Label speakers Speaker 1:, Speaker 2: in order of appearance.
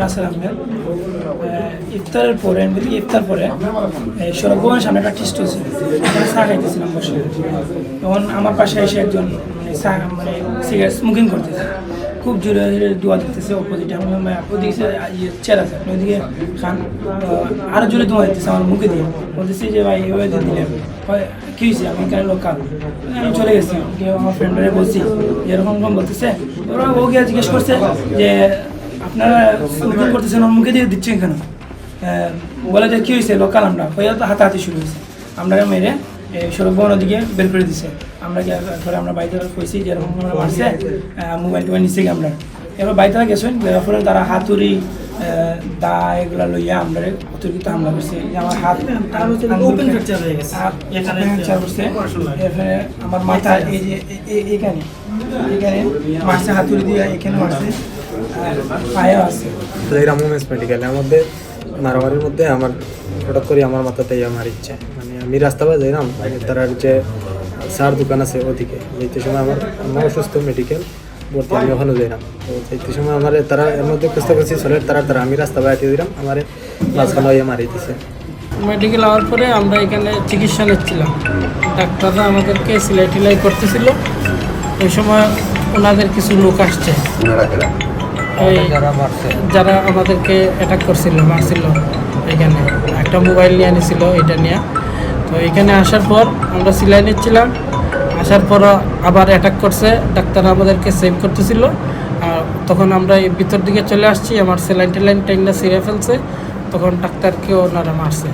Speaker 1: রাসেল আহমেদ। ইফতারের পরে এমনি ইফতার পরে সড়ক ভবনের সামনে একটা টিস্ট হয়েছিল এখানে চা খাইতেছিলাম বসে। তখন আমার পাশে এসে একজন মানে চা মানে সিগারেট স্মোকিং করতেছে। খুব জোরে জোরে ধোয়া দিতেছে অপোজিটে। আমি বললাম, ওদিকে ইয়ে চেয়ার আছে আপনি ওদিকে খান। আরও জোরে ধোঁয়া দিতেছে আমার মুখে দিয়ে। বলতেছি যে ভাই এভাবে দিয়ে কয়, কি হয়েছে? আমি এখানে লোকাল? আমি চলে গেছি। আমার ফ্রেন্ডরে বলছি যে এরকম এরকম বলতেছে ওরা ও গিয়ে জিজ্ঞেস করছে যে আপনারা স্মোকিং করতেছেন ওর মুখে দিয়ে দিচ্ছেন কেন? বলে যে কী হয়েছে? লোকাল আমরা। হয়ে তো হাতাহাতি শুরু হয়েছে। আমরা মেরে সড়ক ভবনের দিকে বের করে দিছে। আমরা তারপরে আমরা বাড়িতে কইছি যে এরকম আমরা মারছে মোবাইল টোবাইল নিচ্ছে আমরা? এবার বাড়িতে গেছেন ফলে তারা হাতুড়ি দা এগুলা লইয়া আমরা অতিরিক্ত হামলা করছে। আমার হাত
Speaker 2: open fracture হয়ে গেছে। এখানে
Speaker 1: ফ্র্যাকচার করছে। এখানে আমার মাথা এই যে এখানে এখানে মারছে হাতুড়ি দিয়ে এখানে মারছে আর আছে।
Speaker 3: এইরাম উমেন্স মেডিকেলের মধ্যে মারামারির মধ্যে আমার হঠাৎ করে আমার মাথাতে ইয়া মারিচ্ছে মানে আমি রাস্তা পাই যাইলাম তার যে সার দোকান আছে ওদিকে। যেতে সময় আমার আমার অসুস্থ মেডিকেল ভর্তি আমি ওখানে যাইলাম তো যেতে সময় আমার তারা এর মধ্যে খুঁজতে খুঁজছি চলে তারা তারা আমি রাস্তা বাইরে দিলাম আমার মাঝখানে ইয়ে মারি দিছে
Speaker 4: মেডিকেল হওয়ার পরে আমরা এখানে চিকিৎসা নিচ্ছিলাম। ডাক্তাররা আমাদেরকে সেলাই টেলাই করতেছিল। ওই সময় ওনাদের কিছু লোক আসছে। যারা আমাদেরকে অ্যাটাক করছিল মারছিল এখানে। একটা মোবাইল নিয়ে আনিছিল এটা নিয়ে। তো এখানে আসার পর আমরা সেলাই নিচ্ছিলাম। আসার পর আবার অ্যাটাক করছে। ডাক্তার আমাদেরকে সেভ করতেছিল। আর তখন আমরা এই ভিতর দিকে চলে আসছি। আমার সেলাইন টেলাইন টেংটা ছিঁড়ে ফেলছে। তখন ডাক্তারকে ওনারা মারছে।